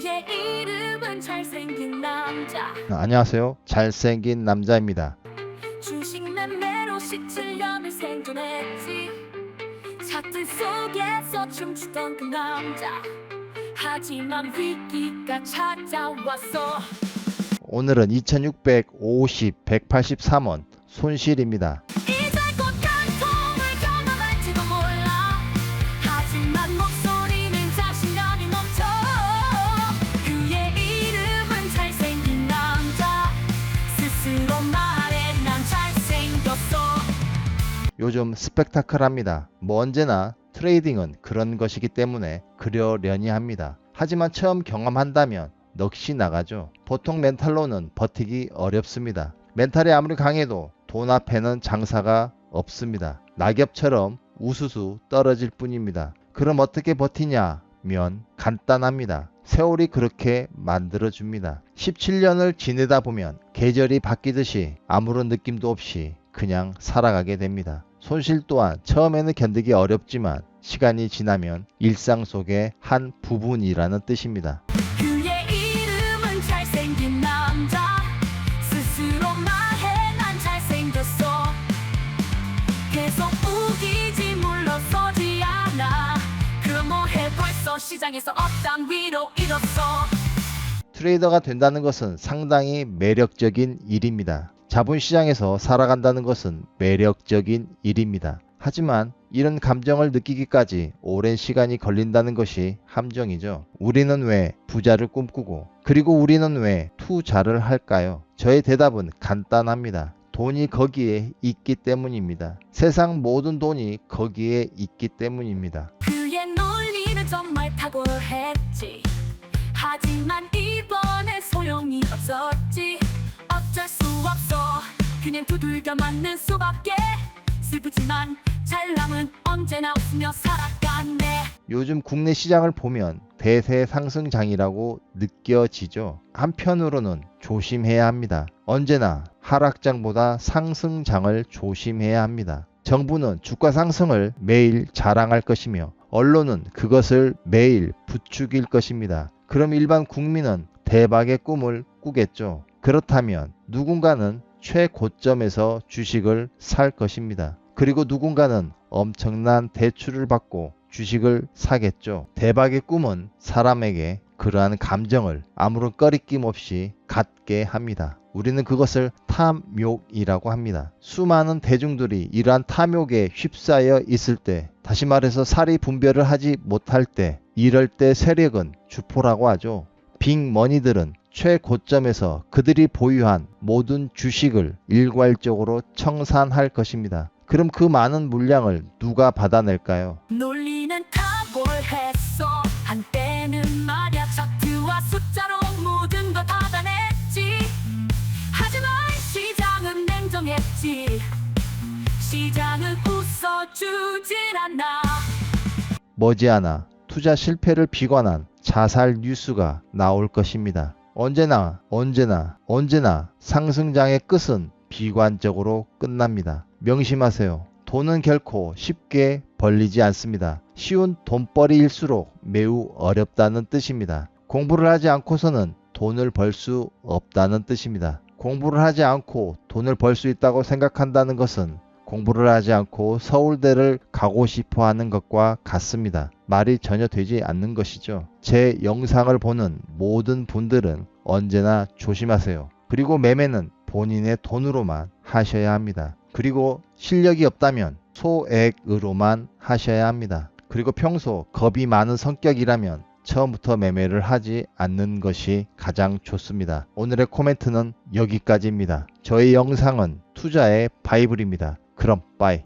그의 이름은 잘생긴 남자 안녕하세요. 잘생긴 남자입니다. 주식 매매로 17년을 생존했지 차트 속에서 춤추던 그 남자 하지만 위기가 찾아왔어 오늘은 2650, 183원 손실입니다. 요즘 스펙타클합니다. 뭐 언제나 트레이딩은 그런 것이기 때문에 그러려니 합니다. 하지만 처음 경험한다면 넋이 나가죠. 보통 멘탈로는 버티기 어렵습니다. 멘탈이 아무리 강해도 돈 앞에는 장사가 없습니다. 낙엽처럼 우수수 떨어질 뿐입니다. 그럼 어떻게 버티냐면 간단합니다. 세월이 그렇게 만들어줍니다. 17년을 지내다 보면 계절이 바뀌듯이 아무런 느낌도 없이 그냥 살아가게 됩니다. 손실 또한 처음에는 견디기 어렵지만 시간이 지나면 일상 속의 한 부분이라는 뜻입니다. 잃었어 트레이더가 된다는 것은 상당히 매력적인 일입니다. 자본시장에서 살아간다는 것은 매력적인 일입니다. 하지만 이런 감정을 느끼기까지 오랜 시간이 걸린다는 것이 함정이죠. 우리는 왜 부자를 꿈꾸고 그리고 우리는 왜 투자를 할까요? 저의 대답은 간단합니다. 돈이 거기에 있기 때문입니다. 세상 모든 돈이 거기에 있기 때문입니다. 그의 논리는 정말 탁월했지 하지만 이번엔 소용 그냥 두들겨 맞는 수밖에 슬프지만 잘남은 언제나 웃으며 살아갔네 요즘 국내 시장을 보면 대세 상승장이라고 느껴지죠. 한편으로는 조심해야 합니다. 언제나 하락장보다 상승장을 조심해야 합니다. 정부는 주가 상승을 매일 자랑할 것이며 언론은 그것을 매일 부추길 것입니다. 그럼 일반 국민은 대박의 꿈을 꾸겠죠. 그렇다면 누군가는 최고점에서 주식을 살 것입니다. 그리고 누군가는 엄청난 대출을 받고 주식을 사겠죠. 대박의 꿈은 사람에게 그러한 감정을 아무런 꺼리낌 없이 갖게 합니다. 우리는 그것을 탐욕이라고 합니다. 수많은 대중들이 이러한 탐욕에 휩싸여 있을 때, 다시 말해서 살이 분별을 하지 못할 때, 이럴 때 세력은 주포라고 하죠. 빅머니들은 최고점에서 그들이 보유한 모든 주식을 일괄적으로 청산할 것입니다. 그럼 그 많은 물량을 누가 받아낼까요? 논리는 탁월했어 한때는 말야 차트와 숫자로 모든 걸 받아냈지 하지만 시장은 냉정했지 시장은 웃어주질 않아 머지않아 투자 실패를 비관한 자살 뉴스가 나올 것입니다. 언제나 언제나 언제나 상승장의 끝은 비관적으로 끝납니다. 명심하세요. 돈은 결코 쉽게 벌리지 않습니다. 쉬운 돈벌이일수록 매우 어렵다는 뜻입니다. 공부를 하지 않고서는 돈을 벌 수 없다는 뜻입니다. 공부를 하지 않고 돈을 벌 수 있다고 생각한다는 것은 공부를 하지 않고 서울대를 가고 싶어 하는 것과 같습니다. 말이 전혀 되지 않는 것이죠. 제 영상을 보는 모든 분들은 언제나 조심하세요. 그리고 매매는 본인의 돈으로만 하셔야 합니다. 그리고 실력이 없다면 소액으로만 하셔야 합니다. 그리고 평소 겁이 많은 성격이라면 처음부터 매매를 하지 않는 것이 가장 좋습니다. 오늘의 코멘트는 여기까지입니다. 저의 영상은 투자의 바이블입니다. 그럼 빠이.